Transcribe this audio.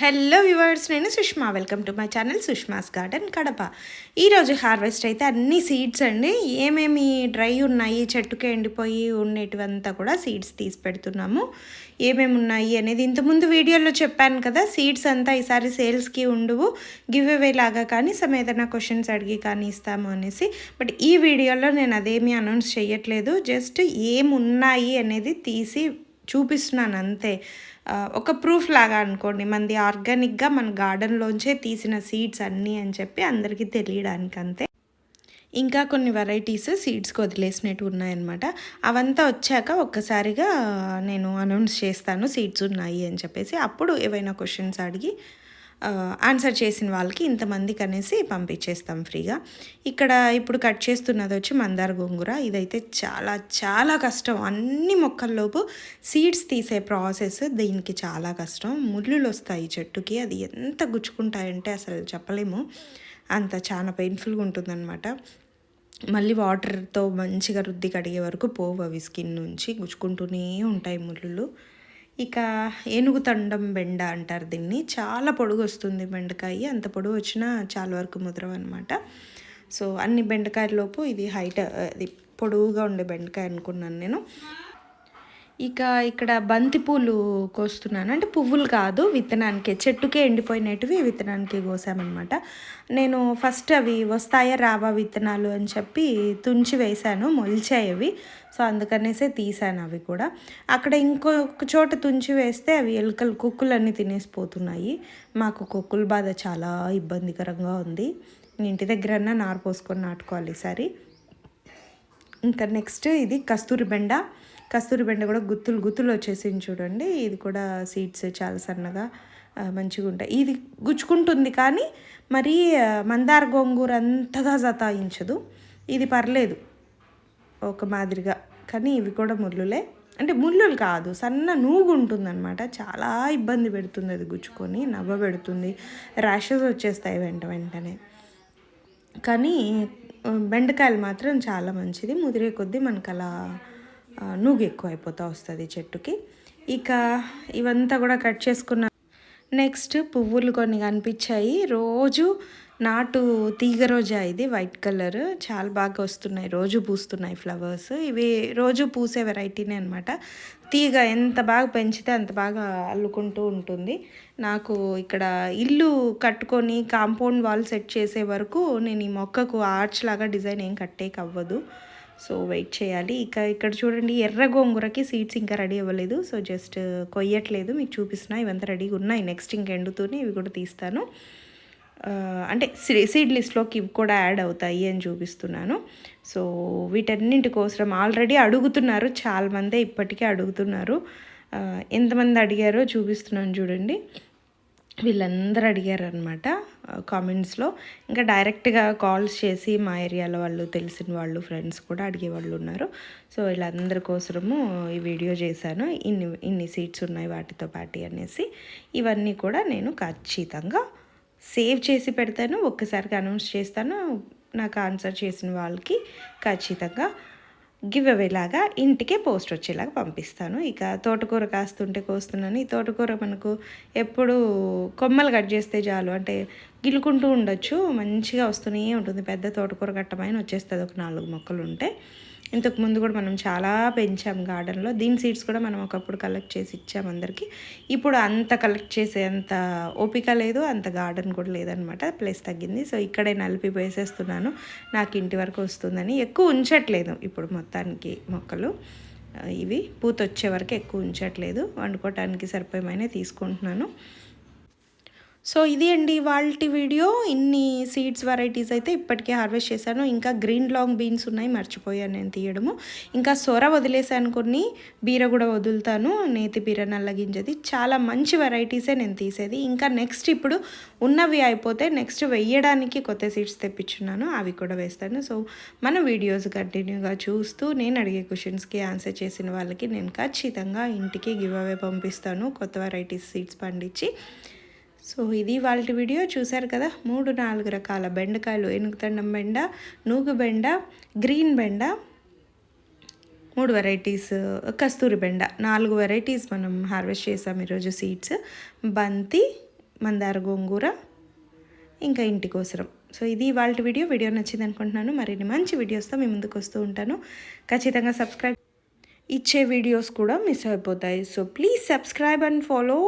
Hello viewers నేను Sushma. Welcome to my channel Sushma's garden Kadapa ఈరోజు harvest అయితే అన్ని సీడ్స్ అండి. ఏమేమి డ్రై ఉన్నాయి చెట్టుకే ఎండిపోయి ఉండేటివంతా కూడా సీడ్స్ తీసి పెడుతున్నాము. ఏమేమి ఉన్నాయి అనేది ఇంతకుముందు వీడియోలో చెప్పాను కదా సీడ్స్ అంతా ఈసారి సేల్స్కి ఉండవు. గివ్ అవే లాగా కానీ సమ్ ఏదైనా క్వశ్చన్స్ అడిగి కానీ ఇస్తాము అనేసి. బట్ ఈ వీడియోలో నేను అదేమీ అనౌన్స్ చేయట్లేదు జస్ట్ ఏమున్నాయి అనేది తీసి చూపిస్తున్నాను అంతే. ఒక ప్రూఫ్ లాగా అనుకోండి మనది ఆర్గానిక్గా మన గార్డెన్లోంచే తీసిన సీడ్స్ అన్నీ అని చెప్పి అందరికీ తెలియడానికి అంతే ఇంకా కొన్ని వెరైటీస్ సీడ్స్కి వదిలేసినట్టు ఉన్నాయన్నమాట. అవంతా వచ్చాక ఒక్కసారిగా నేను అనౌన్స్ చేస్తాను సీడ్స్ ఉన్నాయి అని చెప్పేసి. అప్పుడు ఏవైనా క్వశ్చన్స్ అడిగి ఆన్సర్ చేసిన వాళ్ళకి ఇంతమందికి అనేసి పంపించేస్తాం ఫ్రీగా. ఇక్కడ ఇప్పుడు కట్ చేస్తున్నది వచ్చి మందార గోంగూర. ఇదైతే చాలా చాలా కష్టం. అన్ని మొక్కల్లోపు సీడ్స్ తీసే ప్రాసెస్ దీనికి చాలా కష్టం. ముళ్ళులు వస్తాయి చెట్టుకి. అది ఎంత గుచ్చుకుంటాయంటే అసలు చెప్పలేము. అంత చాలా పెయిన్ఫుల్గా ఉంటుందన్నమాట. మళ్ళీ వాటర్తో మంచిగా రుద్ది కడిగే వరకు పోవు అవి స్కిన్ నుంచి. గుచ్చుకుంటూనే ఉంటాయి ముళ్ళు ఇక ఏనుగు తండం బెండ అంటారు దీన్ని. చాలా పొడుగు వస్తుంది బెండకాయ. అంత పొడుగు వచ్చినా చాలా వరకు ముద్రం అనమాట సో అన్ని బెండకాయలలోపు ఇది హైట్ అది పొడుగుగా ఉండే బెండకాయ అనుకున్నాను నేను. ఇక ఇక్కడ బంతి పూలు కోస్తున్నాను. అంటే పువ్వులు కాదు విత్తనానికే. చెట్టుకే ఎండిపోయినటివి విత్తనానికి కోసామన్నమాట. నేను ఫస్ట్ అవి వస్తాయా రావా విత్తనాలు అని చెప్పి తుంచి వేశాను మొలిచాయి అవి. సో అందుకనేసే తీసాను అవి కూడా. అక్కడ ఇంకొక చోట తుంచి వేస్తే అవి ఎలుకలు కుక్కులన్నీ తినేసిపోతున్నాయి మాకు కుక్కుల బాధ చాలా ఇబ్బందికరంగా ఉంది. ఇంటి దగ్గరన్నా నారు పోసుకొని నాటుకోవాలి ఈసారి. ఇంకా నెక్స్ట్ ఇది కస్తూరి బెండ. కస్తూరి బెండ కూడా గుత్తులు గుత్తులు వచ్చేసింది చూడండి. ఇది కూడా సీడ్స్ చాలా సన్నగా మంచిగా ఉంటాయి. ఇది గుచ్చుకుంటుంది కానీ మరీ మందార గోంగూర అంతగా జతాయించదు ఇది పర్లేదు ఒక మాదిరిగా కానీ ఇవి కూడా ముళ్ళులే. అంటే ముళ్ళులు కాదు సన్న నూగు ఉంటుందన్నమాట. చాలా ఇబ్బంది పెడుతుంది అది గుచ్చుకొని నవ్వ పెడుతుంది. ర్యాషెస్ వచ్చేస్తాయి వెంట వెంటనే. కానీ బెండకాయలు మాత్రం చాలా మంచిది. ముదిరే కొద్దీ మనకు అలా నూగు ఎక్కువ అయిపోతూ వస్తుంది చెట్టుకి. ఇక ఇవంతా కూడా కట్ చేసుకున్న నెక్స్ట్ పువ్వులు కొన్ని కనిపించాయి. రోజు నాటు తీగ రోజా ఇది వైట్ కలర్. చాలా బాగా వస్తున్నాయి. రోజు పూస్తున్నాయి ఫ్లవర్స్. ఇవి రోజు పూసే వెరైటీనే అనమాట తీగ ఎంత బాగా పెంచితే అంత బాగా అల్లుకుంటూ ఉంటుంది. నాకు ఇక్కడ ఇల్లు కట్టుకొని కాంపౌండ్ వాల్ సెట్ చేసే వరకు నేను ఈ మొక్కకు ఆర్చ్ లాగా డిజైన్ ఏం కట్టేకి అవ్వదు సో వెయిట్ చేయాలి. ఇక ఇక్కడ చూడండి ఎర్ర గోంగూరకి సీడ్స్ ఇంకా రెడీ అవ్వలేదు. సో జస్ట్ కొయ్యట్లేదు. మీకు చూపిస్తున్నా ఇవంతా రెడీగా ఉన్నాయి. నెక్స్ట్ ఇంక ఎండుతూనే ఇవి కూడా తీస్తాను. అంటే సీడ్ లిస్ట్లోకి ఇవి కూడా యాడ్ అవుతాయి అని చూపిస్తున్నాను. సో వీటన్నింటి కోసం ఆల్రెడీ అడుగుతున్నారు. చాలామందే ఇప్పటికే అడుగుతున్నారు. ఎంతమంది అడిగారో చూపిస్తున్నాను చూడండి. వీళ్ళందరూ అడిగారు అనమాట కామెంట్స్లో ఇంకా డైరెక్ట్గా కాల్స్ చేసి మా ఏరియాలో వాళ్ళు తెలిసిన వాళ్ళు ఫ్రెండ్స్ కూడా అడిగే వాళ్ళు ఉన్నారు. సో వీళ్ళందరి కోసము ఈ వీడియో చేశాను. ఇన్ని ఇన్ని సీట్స్ ఉన్నాయి వాటితో పాటు అనేసి. ఇవన్నీ కూడా నేను ఖచ్చితంగా సేవ్ చేసి పెడతాను. ఒక్కసారికి అనౌన్స్ చేస్తాను. నాకు ఆన్సర్ చేసిన వాళ్ళకి ఖచ్చితంగా గివ్ అవే లాగా ఇంటికే పోస్ట్ వచ్చేలాగా పంపిస్తాను. ఇక తోటకూర కాస్తుంటే కోస్తున్నాను. ఈ తోటకూర మనకు ఎప్పుడు కొమ్మలు కట్ చేస్తే చాలు. అంటే గిలుకుంటూ ఉండొచ్చు. మంచిగా వస్తూనే ఉంటుంది. పెద్ద తోటకూర కట్టమైన వచ్చేస్తుంది ఒక నాలుగు మొక్కలు ఉంటే. ఇంతకుముందు కూడా మనం చాలా పెంచాం గార్డెన్లో. దీని సీడ్స్ కూడా మనం ఒకప్పుడు కలెక్ట్ చేసి ఇచ్చాం అందరికి. ఇప్పుడు అంత కలెక్ట్ చేసే అంత ఓపిక లేదు అంత గార్డెన్ కూడా లేదనమాట ప్లేస్ తగ్గింది. సో ఇక్కడే నలిపి వేసేస్తున్నాను. నాకు ఇంటి వరకు వస్తుందని ఎక్కువ ఉంచట్లేదు ఇప్పుడు మొత్తానికి మొక్కలు. ఇవి పూత వచ్చే వరకు ఎక్కువ ఉంచట్లేదు. వండుకోవటానికి సరిపోయమైనా తీసుకుంటున్నాను. సో ఇది అండి వాళ్ళ వీడియో. ఇన్ని సీడ్స్ వెరైటీస్ అయితే ఇప్పటికే హార్వెస్ట్ చేశాను. ఇంకా గ్రీన్ లాంగ్ బీన్స్ ఉన్నాయి మర్చిపోయాను నేను తీయడము. ఇంకా సొర వదిలేసాను కొన్ని బీర కూడా వదులుతాను నేతి బీర నల్లగింజది చాలా మంచి వెరైటీసే నేను తీసేది. ఇంకా నెక్స్ట్ ఇప్పుడు ఉన్నవి అయిపోతే నెక్స్ట్ వెయ్యడానికి కొత్త సీడ్స్ తెప్పించున్నాను. అవి కూడా వేస్తాను. సో మన వీడియోస్ కంటిన్యూగా చూస్తూ నేను అడిగే క్వశ్చన్స్కి ఆన్సర్ చేసిన వాళ్ళకి నేను ఖచ్చితంగా ఇంటికి గివ్ అవే పంపిస్తాను. కొత్త వెరైటీస్ సీడ్స్ పండించి. సో ఇది వాళ్ళ వీడియో. చూశారు కదా మూడు నాలుగు రకాల బెండకాయలు ఎనుగుతండం బెండ నూగు బెండ గ్రీన్ బెండ మూడు వెరైటీస్ కస్తూరి బెండ. నాలుగు వెరైటీస్ మనం హార్వెస్ట్ చేసాం ఈరోజు సీడ్స్. బంతి మందార గోంగూర ఇంకా ఇంటి కోసరం. సో ఇది వాళ్ళ వీడియో. వీడియో నచ్చింది అనుకుంటున్నాను. మరిన్ని మంచి వీడియోస్తో మీ ముందుకు వస్తూ ఉంటాను. ఖచ్చితంగా సబ్స్క్రైబ్ ఇచ్చే వీడియోస్ కూడా మిస్ అయిపోతాయి. So please subscribe and follow